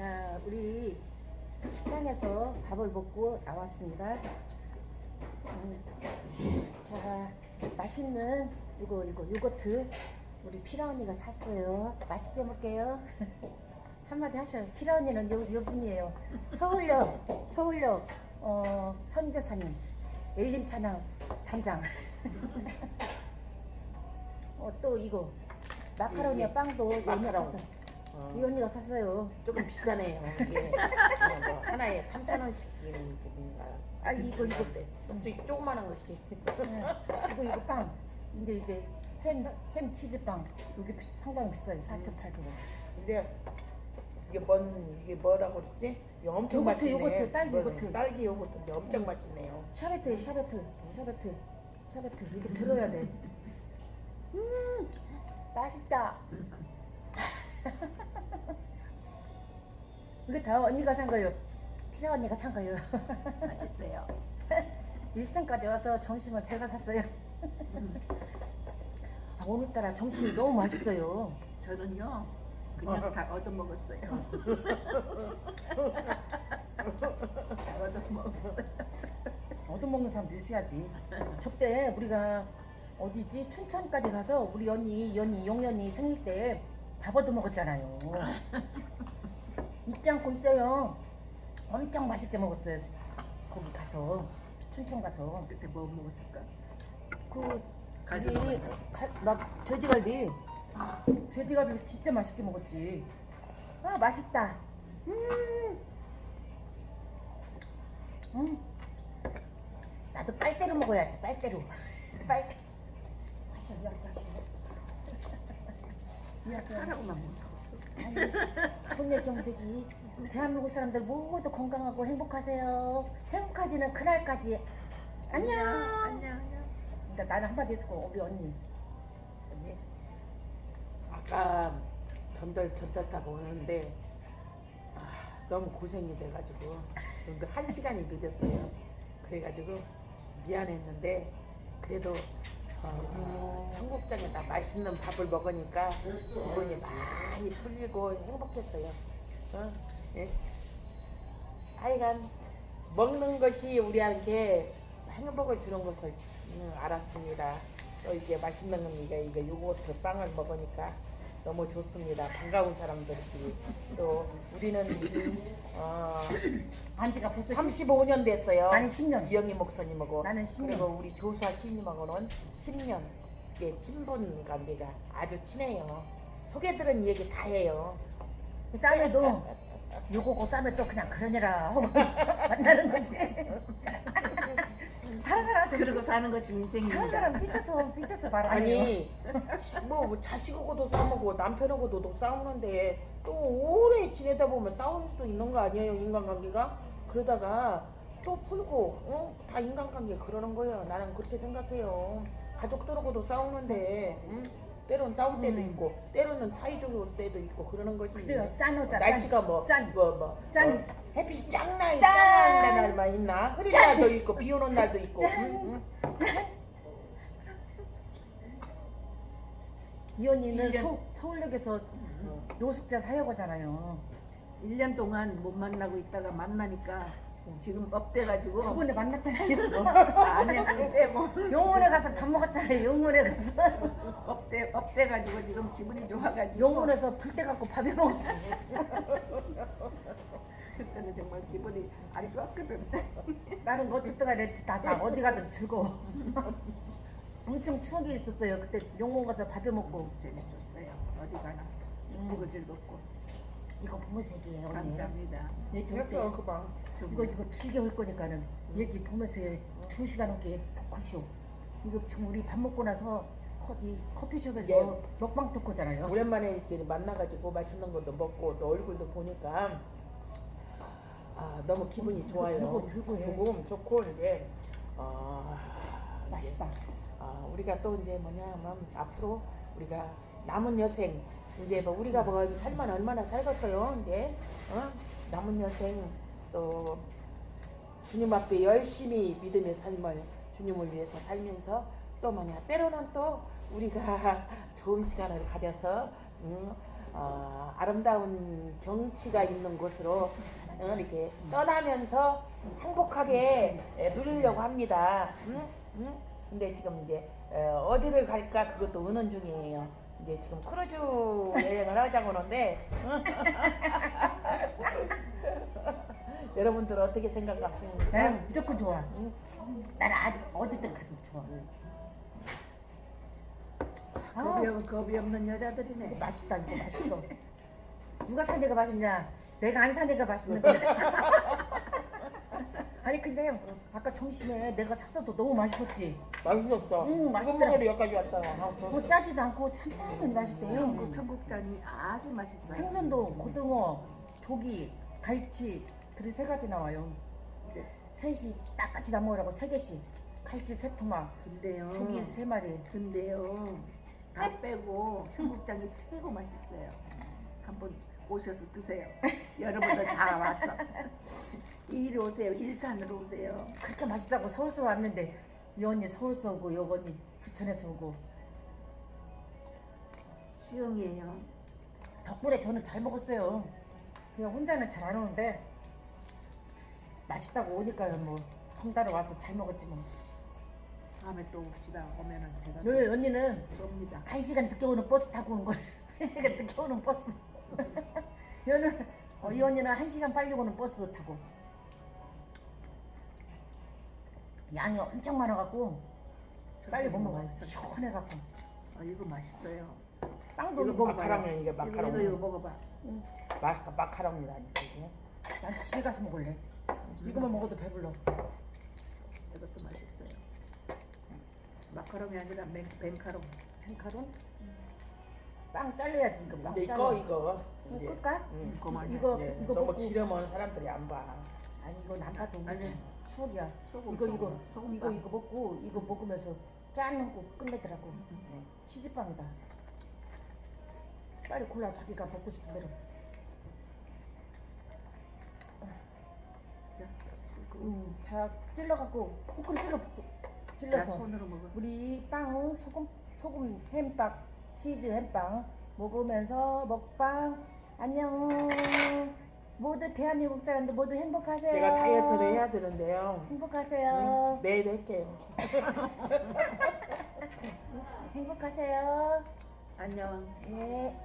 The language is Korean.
자, 우리 식당에서 밥을 먹고 나왔습니다. 음, 자, 맛있는 이거 이거 요거트 우리 피라 언니가 샀어요. 맛있게 먹게요. 한마디 하셔요. 피라 언니는 요, 요 분이에요. 서울역 서울역 어, 선교사님 엘림 찬양 단장. 어, 또 이거 마카로니와 이게 빵도 이 언니가 마카롱. 어, 이 언니가 샀어요. 조금 비싸네요. 이게 어, 뭐 하나에 3천 원씩이는 뭔가. 아, 이거, 이거. 좀 조그만한 것이. 네. 이거 이거 빵. 근데 이게 햄, 햄 치즈 빵. 이게 비- 상당히 비싸요. 4.8kg. 근데 이게 뭔 이게 뭐라고 그랬지? 이게 엄청 요거트, 맛있네. 요거트, 딸기 이거는 요거트. 딸기 요거트인데 엄청 맛있네요. 샤베트, 샤베트, 샤베트, 샤베트. 이렇게 들어야 돼. 음, 맛있다. 이게 다 언니가 산 거예요. 피라 언니가 산 거예요. 맛있어요. 일산까지 와서 점심을 제가 샀어요. 아, 오늘따라 점심이 너무 맛있어요. 저는요 그냥 다 얻어 먹었어요. 다 얻어 먹었어요. 얻어먹는 사람도 있어야지. 저때 우리가 어디지 춘천까지 가서 우리 언니 연이 용연이 생일 때 밥 얻어 먹었잖아요. 잊지 않고 있어요. 엄청 맛있게 먹었어요. 거기 가서 춘천 가서 그때 뭐 먹었을까? 그 갈비 우리 가- 돼지갈비 돼지갈비 진짜 맛있게 먹었지. 아 맛있다. 음. 음. 나도 빨대로 먹어야지 빨대로. 빨대. 마셔 야 마셔. 하라고만 먹어. 아니, 돈 얘기하면 되지. 대한민국 사람들 모두 건강하고 행복하세요. 행복하지는 그날까지. 안녕. 안녕 안녕. 그러니까 나는 한마디 했고 우리 언니. 언니, 아까 던덜 던덜 타고 오는데 아, 너무 고생이 돼가지고 근데 한 시간이 늦었어요. 그래가지고 미안했는데 그래도 어, 청국장에다 맛있는 밥을 먹으니까 기분이 많이 풀리고 행복했어요. 어? 예? 하여간 먹는 것이 우리한테 행복을 주는 것을 음, 알았습니다. 또 이제 맛있는 겁니다. 이거 요거트 빵을 먹으니까 너무 좋습니다. 반가운 사람들끼리 또 우리는 어, 안지가 벌써 35년 됐어요. 아니 10년. 이영희 목사님하고 나는 10년. 그리고 우리 조수아 시님하고는 10년 예, 친분 관계가 아주 친해요. 소개들은 얘기 다 해요. 짬에도 요거고 짬에 또 그냥 그러니라 하고 만나는 거지. 다른 사람한테 그러고 사는 것이 다른 인생입니다. 사람 삐쳐서 삐쳐서 말 아니에요. 아니 뭐 자식하고도 싸우고 남편하고도 싸우는데 또 오래 지내다 보면 싸울 수도 있는 거 아니에요 인간관계가 그러다가 또 풀고 어? 다 인간관계 그러는 거예요 나는 그렇게 생각해요 가족들하고도 싸우는데 응? 때론 싸울 때도 음. 있고 때로는 사이좋을 때도 있고 그러는 거지 그래요. 짠오자. 날씨가 뭐 짠. 뭐, 뭐, 짠. 어, 햇빛이 짱나이 짠. 짱한 날만 있나 흐린 날도 있고 비 오는 날도 있고 짠. 응? 응? 이 언니는 서, 서울역에서 노숙자 사역하잖아요. 1년 동안 못 만나고 있다가 만나니까 지금 업돼가지고 저번에 만났잖아요. 아니야 빼고 용문에 가서 밥 먹었잖아요. 용문에 가서 업돼 업돼가지고 지금 기분이 좋아가지고 용문에서 불때 갖고 밥해 먹었잖아요. 그때는 정말 기분이 안 좋았거든. 나는 어쨌든 간에 다, 다 어디 가든 즐거워. 엄청 추억이 있었어요. 그때 용문 가서 밥해 먹고 재밌었어요. 어디 가나 음. 기쁘고 즐겁고 이거 보면서 얘기해요. 언니. 감사합니다. 때 그랬어 그방 이거 이거 길게 할 거니까는 얘기 보면서 두 시간 넘게 토크쇼. 이거 지금 우리 밥 먹고 나서 커, 이 커피숍에서 예. 먹방 토크잖아요. 오랜만에 이렇게 만나가지고 맛있는 것도 먹고 또 얼굴도 보니까 아 너무 기분이 좋아요. 들고, 들고 해. 조금 좋고 이제 어, 이제, 맛있다. 아, 우리가 또 이제 뭐냐면 앞으로 우리가 남은 여생 이제 뭐 우리가 뭐 살만 얼마나 살겠어요. 이제 어? 남은 여생 또 주님 앞에 열심히 믿음의 삶을 주님을 위해서 살면서 또 뭐냐 때로는 또 우리가 좋은 시간을 가져서 음, 어, 아름다운 경치가 있는 곳으로 어, 이렇게 떠나면서 행복하게 예, 누리려고 합니다. 응? 응? 근데 지금 이제 어, 어디를 갈까 그것도 의논 중이에요. 이제 지금 크루즈 여행을 하자고 하는데 여러분들 어떻게 생각하십니까? 난 무조건 좋아. 응? 나는 아주 어디든 가도 좋아. 겁이, 아, 없- 겁이 없는 여자들이네. 맛있다. 이거 맛있어. 누가 산 데가 맛있냐? 내가 안 산 데가 맛있는 거야. 아니 근데 아까 점심에 내가 샀어도 너무 맛있었지. 맛있었어. 응, 맛있더라. 먹으러 여기까지 왔다. 뭐 짜지도 않고 참참하니 맛있대요. 전국 청국장이 아주 맛있어요. 생선도 고등어, 조기, 갈치 그리고 세 가지 나와요. 네. 셋이 딱 같이 다 먹으라고 세 개씩. 갈치 세 토막, 근데요. 조기 세 마리. 근데요. 다 빼고 청국장이 최고 맛있어요. 한번 오셔서 드세요. 여러분들 다 와서. 이리 오세요. 일산으로 오세요. 그렇게 맛있다고 서울서 왔는데 이 언니 서울서 오고 이 언니 부천에서 오고 시흥이에요. 덕분에 저는 잘 먹었어요. 그냥 혼자는 잘 안 오는데 맛있다고 오니까 뭐 덩달아 와서 잘 먹었지 뭐. 다음에 또 옵시다. 오면은 제가 너 언니는 옵니다. 한 시간 늦게 오는 버스 타고 오는 거야. 한 시간 늦게 오는 버스. 여는 어, 이 언니는 한 시간 빨리 오는 버스 타고. 양이 엄청 많아갖고 빨리 못 먹어요. 시원해갖고. 아, 이거 맛있어요. 빵도 이거 이거 먹어봐요. 마카롱이야, 이게 이거, 마카롱. 이거, 이거 먹어봐. 마, 마카롱이라니까 이게. 난 집에 가서 먹을래. 이거만 먹어도 배불러. 이것도 맛있어요. 마카롱이 아니라 맹, 뱅카롱. 펜카론? 빵 잘라야지 이거 빵 이제 잘라. 이거 이거. 이거 이제. 끌까? 응. 그만. 이거 네, 이거 너무 먹고 기름은 사람들이 안 봐. 아니 안 봐도 아니. 추억이야. 소금, 이거 이거 소금 이거 빵. 이거 먹고 이거 먹으면서 짠 하고 끝내더라고. 네. 치즈빵이다. 빨리 골라 자기가 먹고 싶은 대로. 자, 이거. 음, 자 찔러갖고 코크로 찔러 자, 찔러서 손으로 먹어. 우리 빵 소금 소금 햄빵 치즈 햄빵 먹으면서 먹방 안녕. 모두 대한민국 사람들 모두 행복하세요. 제가 다이어트를 해야 되는데요. 행복하세요. 응, 내일 할게요. 행복하세요. 안녕. 네.